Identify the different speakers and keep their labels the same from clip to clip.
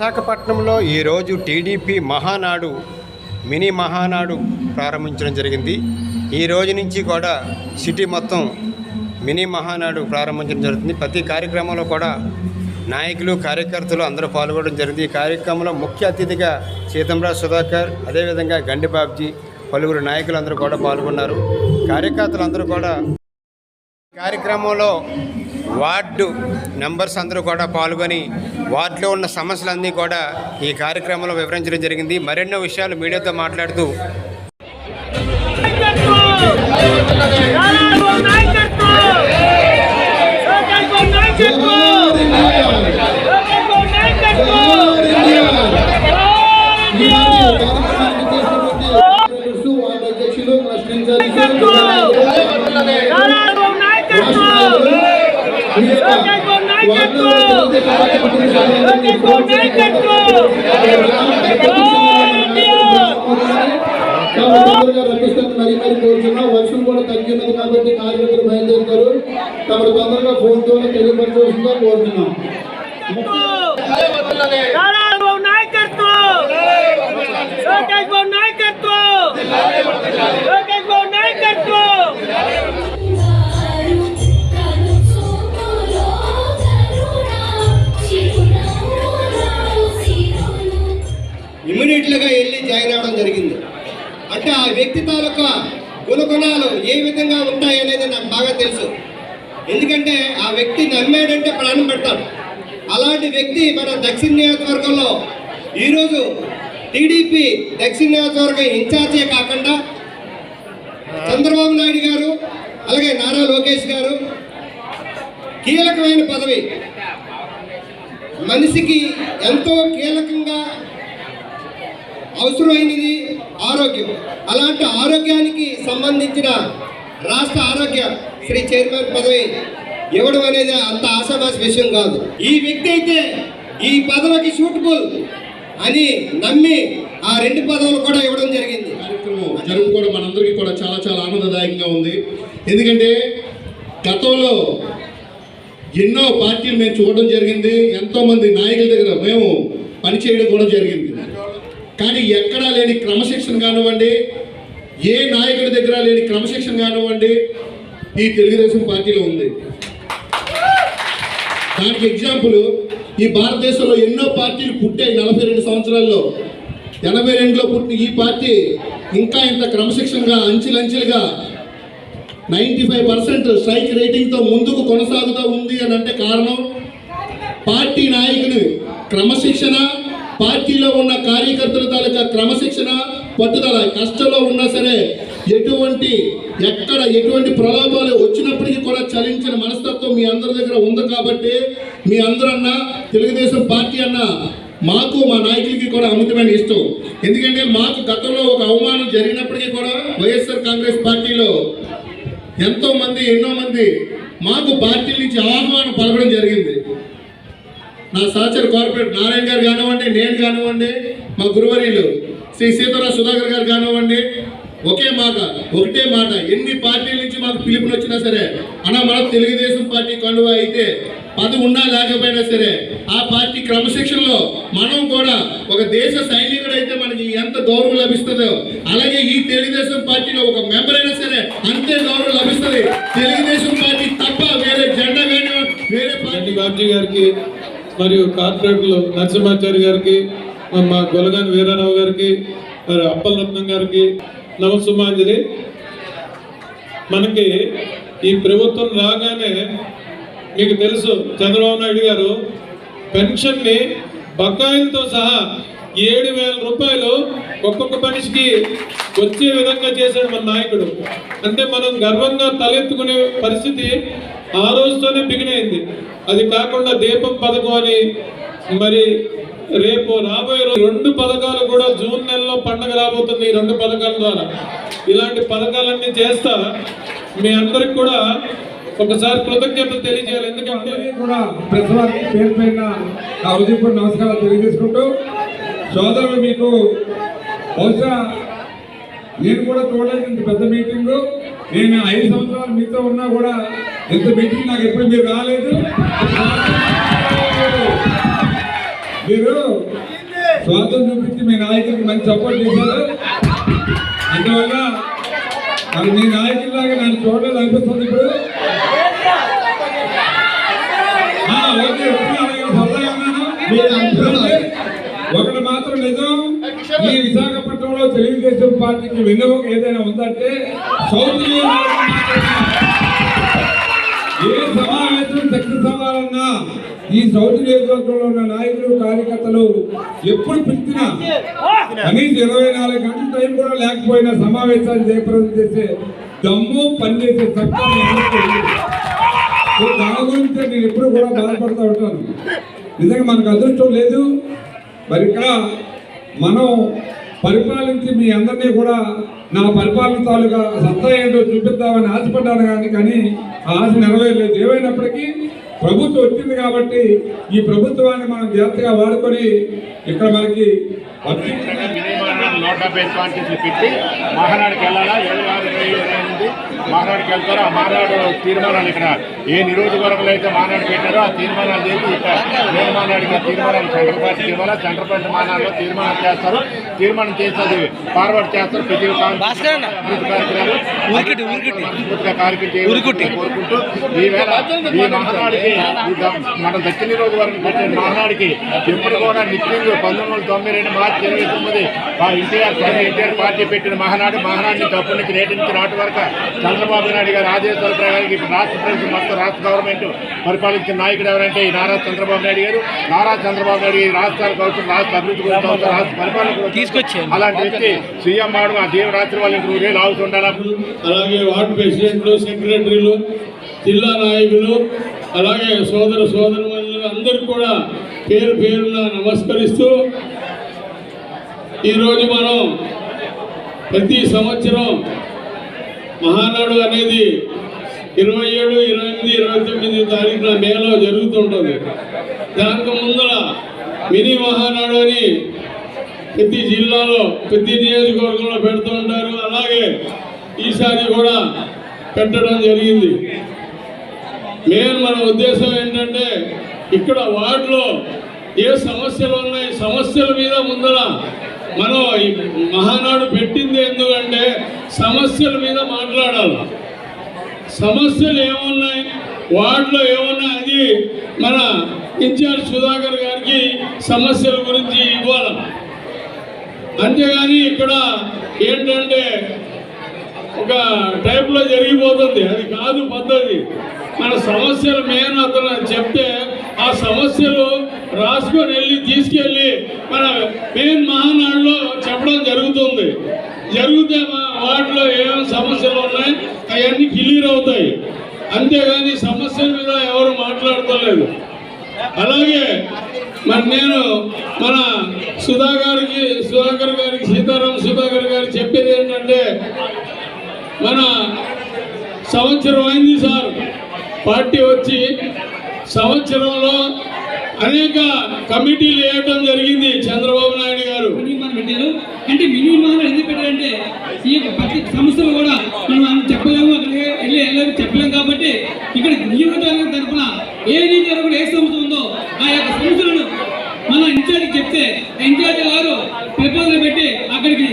Speaker 1: విశాఖపట్నంలో ఈరోజు TDP Mahanadu mini Mahanadu ప్రారంభించడం జరిగింది. ఈ రోజు నుంచి కూడా సిటీ మొత్తం మినీ మహానాడు ప్రారంభించడం జరుగుతుంది. ప్రతి కార్యక్రమంలో కూడా నాయకులు కార్యకర్తలు అందరూ పాల్గొనడం జరిగింది. ఈ కార్యక్రమంలో ముఖ్య అతిథిగా సీతంరాజ్ సుధాకర్ అదేవిధంగా గండి బాబ్జీ పలువురు నాయకులు అందరూ కూడా పాల్గొన్నారు. కార్యకర్తలు అందరూ కూడా కార్యక్రమంలో వార్డు మెంబర్స్ అందరూ కూడా పాల్గొని వాటిలో ఉన్న సమస్యలన్నీ కూడా ఈ కార్యక్రమంలో వివరించడం జరిగింది. మరెన్నో విషయాలు మీడియాతో మాట్లాడుతూ
Speaker 2: వార్డు రప్పిస్తాను మరీ మరీ కోరుచున్నాం వర్షం కూడా తగ్గినది కాబట్టి కార్మికులు బయలుదేరుతారు తమకు తొందరగా ఫోన్ ద్వారా తెలియపరచవలసిందిగా కోరుతున్నాం
Speaker 3: నాయకత్వం లోకేష్ బాబు నాయకత్వం లోకేష్ బాబు నాయకత్వం
Speaker 4: అంటే ఆ వ్యక్తి తాలూకా గుణగుణాలు ఏ విధంగా ఉంటాయి అనేది నాకు బాగా తెలుసు. ఎందుకంటే ఆ వ్యక్తి నమ్మాడంటే ప్రాణం పెడతాడు. అలాంటి వ్యక్తి మన దక్షిణ నియోజకవర్గంలో ఈరోజు టీడీపీ దక్షిణ నియోజకవర్గం ఇన్ఛార్జే కాకుండా చంద్రబాబు నాయుడు గారు అలాగే నారా లోకేష్ గారు కీలకమైన పదవి. మనిషికి ఎంతో కీలకంగా అవసరమైనది ఆరోగ్యం. అలాంటి ఆరోగ్యానికి సంబంధించిన రాష్ట్ర ఆరోగ్య శ్రీ చైర్మన్ పదవి ఇవ్వడం అనేది అంత ఆశామాస విషయం కాదు. ఈ వ్యక్తి అయితే ఈ పదవికి సూటబుల్ అని నమ్మి ఆ రెండు పదవులు కూడా ఇవ్వడం జరిగింది.
Speaker 2: కార్యక్రమం జరుపుకోవడం మనందరికీ కూడా చాలా చాలా ఆనందదాయకంగా ఉంది. ఎందుకంటే గతంలో ఎన్నో పార్టీలు మేము చూడడం జరిగింది. ఎంతోమంది నాయకుల దగ్గర మేము పనిచేయడం కూడా జరిగింది. కానీ ఎక్కడా లేని క్రమశిక్షణ కానివ్వండి ఏ నాయకుడి దగ్గర లేని క్రమశిక్షణ కానివ్వండి ఈ తెలుగుదేశం పార్టీలో ఉంది. దానికి ఎగ్జాంపుల్ ఈ భారతదేశంలో ఎన్నో పార్టీలు పుట్టాయి నలభై రెండు సంవత్సరాల్లో. ఎనభై రెండులో పుట్టిన ఈ పార్టీ ఇంకా ఇంత క్రమశిక్షణగా అంచెలంచెలుగా నైంటీ ఫైవ్ పర్సెంట్ స్ట్రైక్ రేటింగ్తో ముందుకు కొనసాగుతూ ఉంది అని అంటే కారణం పార్టీ నాయకుని క్రమశిక్షణ పార్టీలో ఉన్న కార్యకర్తల తాలూకా క్రమశిక్షణ పట్టుదల కష్టంలో ఉన్నా సరే ఎటువంటి ఎక్కడ ఎటువంటి ప్రలోభాలు వచ్చినప్పటికీ కూడా చలించిన మనస్తత్వం మీ అందరి దగ్గర ఉంది కాబట్టి మీ అందరన్నా తెలుగుదేశం పార్టీ అన్న మాకు మా నాయకులకి కూడా అమితమైన ఇష్టం. ఎందుకంటే మాకు గతంలో ఒక అవమానం జరిగినప్పటికీ కూడా వైఎస్ఆర్ కాంగ్రెస్ పార్టీలో ఎంతో మంది ఎన్నో మంది మాకు పార్టీల నుంచి ఆహ్వానం పలకడం జరిగింది. నా సహచర కార్పొరేట్ నారాయణ గారు కానివ్వండి నేను కానివ్వండి మా గురువర్యులు శ్రీ సీతారాం సుధాకర్ గారు కానివ్వండి ఒకే మాట ఒకటే మాట ఎన్ని పార్టీల నుంచి మాకు పిలుపులు వచ్చినా సరే అన్న మనకు తెలుగుదేశం పార్టీ కండువా అయితే పదవి ఉన్నా లేకపోయినా సరే ఆ పార్టీ క్రమశిక్షణలో మనం కూడా ఒక దేశ సైనికుడు అయితే మనకి ఎంత గౌరవం లభిస్తుందో అలాగే ఈ తెలుగుదేశం పార్టీలో ఒక మెంబర్ అయినా సరే అంతే గౌరవం లభిస్తుంది. తెలుగుదేశం పార్టీ తప్ప వేరే జెండా వేరే పార్టీ
Speaker 5: గారికి మరియు కార్పొరేటర్లు నరసింహాచారి గారికి మా- మా గొలగాని వీరారావు గారికి మరి అప్పలరత్నం గారికి నమస్సుమాంజలి. మనకి ఈ ప్రభుత్వం రాగానే మీకు తెలుసు చంద్రబాబు నాయుడు గారు పెన్షన్ని బకాయిలతో సహా ఏడు వేల రూపాయలు ఒక్కొక్క మనిషికి వచ్చే విధంగా చేశాడు మన నాయకుడు. అంటే మనం గర్వంగా తలెత్తుకునే పరిస్థితి ఆ రోజుతోనే బిగినైంది. అది కాకుండా దీపం పథకం అని మరి రేపు రాబోయే రోజు రెండు పథకాలు కూడా జూన్ నెలలో పండగ రాబోతుంది ఈ రెండు పథకాల ద్వారా. ఇలాంటి పథకాలన్నీ చేస్తా మీ అందరికి కూడా ఒకసారి కృతజ్ఞతలు తెలియజేయాలి. ఎందుకంటే
Speaker 6: కూడా ప్రెస్ పేరు పైన నా నమస్కారాలు తెలియజేసుకుంటూ సోదరులు మీకు బహుశా నేను కూడా చూడలేదు ఇంత పెద్ద మీటింగ్. నేను ఐదు సంవత్సరాలు మీతో ఉన్నా కూడా ఇంత మీటింగ్ నాకు ఎప్పుడు మీరు రాలేదు? స్వార్థం చూపించి మీ నాయకుడికి మంచి సపోర్ట్ చేశారు. అందువల్ల మరి మీ నాయకుల్లాగా నన్ను చూడలేదు అనిపిస్తుంది ఇప్పుడు. ఉన్నాను. ఒకటి మాత్రం నిజం. ఈ విశాఖపట్నంలో తెలుగుదేశం పార్టీకి వెన్నెముక ఏదైనా ఉందంటే సౌత్ ఏ సమావేశం సక్సెస్ అవ్వాలన్నా ఈ సౌత్ నియోజకవర్గంలో ఉన్న నాయకులు కార్యకర్తలు ఎప్పుడు పిలిచినా కనీసం ఇరవై నాలుగు గంటల టైం కూడా లేకపోయినా సమావేశాలు జయప్రదం చేసే దమ్ము పనిచేసే సత్తా దాని గురించి నేను ఎప్పుడు కూడా బాధపడుతూ ఉంటాను. నిజంగా మనకు అదృష్టం లేదు. మరి ఇక్కడ మనం పరిపాలించి మీ అందరినీ కూడా నా పరిపాలన తాలూకా సత్తా ఏంటో చూపిద్దామని ఆశపడ్డాను కానీ కానీ ఆ ఆశ నెరవేరలేదు. ఏమైనప్పటికీ ప్రభుత్వం వచ్చింది కాబట్టి ఈ ప్రభుత్వాన్ని మనం జాగ్రత్తగా వాడుకొని ఇక్కడ మనకి వర్తించిన
Speaker 7: మహానాడుకి వెళ్ళాలా? మహానాడుకి వెళ్తారో ఆ మహానాడు తీర్మానాలు ఇక్కడ ఏ నిరోజకవర్గంలో అయితే మహానాడు పెట్టారో ఆ తీర్మానాలు చేసి ఇక్కడ నేను మహానాడుకి ఆ తీర్మానాలు సెంట్రల్ పార్టీ ఇవ్వాలా సెంట్రల్ పార్టీ మహానాడులో తీర్మానం చేస్తారు. తీర్మానం చేసి అది ఫార్వర్డ్ చేస్తారు ప్రతి కోరుకుంటూ ఈవేళ ఈ మహానాడుకి మన దక్షిణ నియోజకవర్గం పెట్టిన మహానాడుకి ఎప్పుడు కూడా నిత్యం పంతొమ్మిది వందల తొంభై రెండు మార్చి ఇరవై తొమ్మిది ఆ ఎన్టీఆర్ ఎన్టీఆర్ పార్టీ పెట్టిన మహానాడు మహానాడిని తప్పు నుంచి నాటి వరకు చంద్రబాబు నాయుడు గారి ఆదేశాల ప్రకారం ఇప్పుడు రాష్ట్ర ప్రభుత్వం మొత్తం రాష్ట్ర గవర్నమెంట్ పరిపాలించిన నాయకుడు ఎవరంటే ఈ నారా చంద్రబాబు నాయుడు గారు. నారా చంద్రబాబు నాయుడు ఈ రాష్ట్రాలకు అవసరం రాష్ట్ర అభివృద్ధి అవసరం రాష్ట్ర పరిపాలన తీసుకొచ్చారు. అలాంటి వ్యక్తి సీఎం మాడు ఆ దేవరాత్రి వాళ్ళు ఇంక ఊరేళ్ళు ఆగుతుండాలా
Speaker 5: అలాగే వార్డు ప్రెసిడెంట్లు సెక్రటరీలు జిల్లా నాయకులు అలాగే సోదర సోదరులు అందరికీ కూడా పేరు పేరున నమస్కరిస్తూ ఈరోజు మనం ప్రతి సంవత్సరం మహానాడు అనేది ఇరవై ఏడు ఇరవై ఎనిమిది ఇరవై తొమ్మిది తారీఖున మేలో జరుగుతుంటుంది. దానికి ముందర మినీ మహానాడు అని ప్రతి జిల్లాలో ప్రతి నియోజకవర్గంలో పెడుతూ ఉంటారు. అలాగే ఈసారి కూడా పెట్టడం జరిగింది. మెయిన్ మన ఉద్దేశం ఏంటంటే ఇక్కడ వార్డులో ఏ సమస్యలు ఉన్నాయి సమస్యల మీద ముందర మనం ఈ మహానాడు పెట్టింది ఎందుకంటే సమస్యల మీద మాట్లాడాలి. సమస్యలు ఏమున్నాయి? వార్డులో ఏమున్నాయి? అది మన ఇన్ఛార్జ్ సుధాకర్ గారికి సమస్యల గురించి ఇవ్వాలి. అంతేగాని ఇక్కడ ఏంటంటే ఒక టైప్లో జరిగిపోతుంది. అది కాదు పద్ధతి. మన సమస్యలు మెయిన్ అతను చెప్తే ఆ సమస్యలు రాసుకొని వెళ్ళి తీసుకెళ్ళి మన మెయిన్ మహానాడులో చెప్పడం జరుగుతుంది. జరిగితే మా వాటిలో ఏమేమి సమస్యలు ఉన్నాయి అవన్నీ క్లియర్ అవుతాయి. అంతేగాని సమస్యల మీద ఎవరు మాట్లాడతలేదు అలాగే మరి నేను మన సుధా గారికి సుధాకర్ గారికి సీతారాం సుధాకర్ గారు చెప్పేది ఏంటంటే మన సంవత్సరం అయింది సార్. పార్టీ వచ్చి సంవత్సరంలో అనేక కమిటీలు వేయటం జరిగింది చంద్రబాబు నాయుడు గారు.
Speaker 8: మినిమం పెట్టారు. అంటే మినిమం ఎందుకు పెట్టారంటే ఈ యొక్క ప్రతి సమస్యలు కూడా మనం చెప్పలేము అక్కడికి వెళ్ళి వెళ్ళలేము చెప్పలేము కాబట్టి ఇక్కడ నియోజకవర్గం తరఫున ఏ జరుగుతుంది ఏ సంస్థ ఉందో ఆ యొక్క సంస్థలను మన ఇన్ఛార్జ్ చెప్తే ఇన్ఛార్జి గారు ప్రపోజల్ పెట్టి అక్కడికి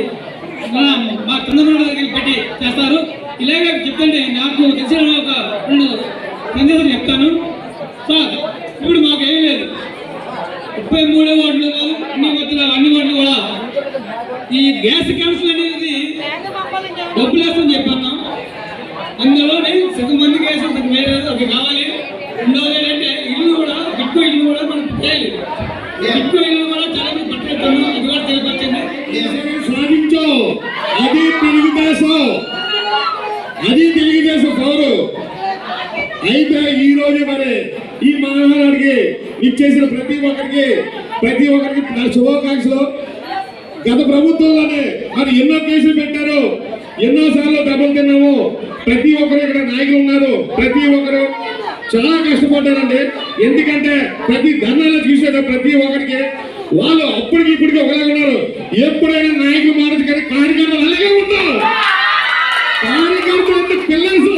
Speaker 8: మన మా చంద్రబాబు దగ్గరికి పెట్టి చేస్తారు. ఇలాగే చెప్తుంటే నాకు తెలిసిన ఒక రెండు సందేశాలు చెప్తాను. సార్ ఇప్పుడు మాకు ఏమీ లేదు ముప్పై మూడో వార్డులు కాదు అన్ని వార్డులు అన్ని వార్డులు కూడా ఈ గ్యాస్ కౌన్సిల్ అనేది డబ్బులు వేస్తామని చెప్పాను అందులోనే సగం మంది గ్యాస్ సగం వేరే అది కావాలి. రెండోది ఏంటంటే ఇల్లు కూడా ఎక్కువ ఇల్లు కూడా మనం చేయాలి ఎక్కువ ఇల్లు కూడా చాలా మంది పట్టుకెళ్తాము అది కూడా తెలియపరిచింది.
Speaker 2: సాధించావు అది తెలుగుదేశం. అది తెలుగుదేశం పౌరు అయితే ఈ రోజు మరి ఈ మహానాడికి ఇచ్చేసిన ప్రతి ఒక్కరికి ప్రతి ఒక్కరికి నా శుభాకాంక్షలు. గత ప్రభుత్వంలోనే మరి ఎన్నో కేసులు పెట్టారు. ఎన్నోసార్లు డబ్బులు తిన్నాము. ప్రతి ఒక్కరు ఇక్కడ నాయకులు ఉన్నారు. ప్రతి ఒక్కరు చాలా కష్టపడ్డారండి. ఎందుకంటే ప్రతి ధర్నాలో చూసేట ప్రతి ఒక్కరికి. వాళ్ళు అప్పటికి ఇప్పటికి ఒకలాగా ఉన్నారు. ఎప్పుడైనా నాయకులు మారదు కానీ కార్యకర్తలు అలాగే ఉంటారు. కార్యకర్తలు అంటే పిల్లర్స్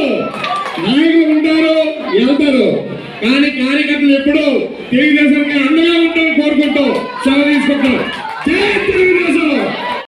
Speaker 2: నాయకులు ఉంటారు వెళ్తారు. కానీ కార్యకర్తలు ఎప్పుడు తెలుగుదేశానికి కోరుకుంటాం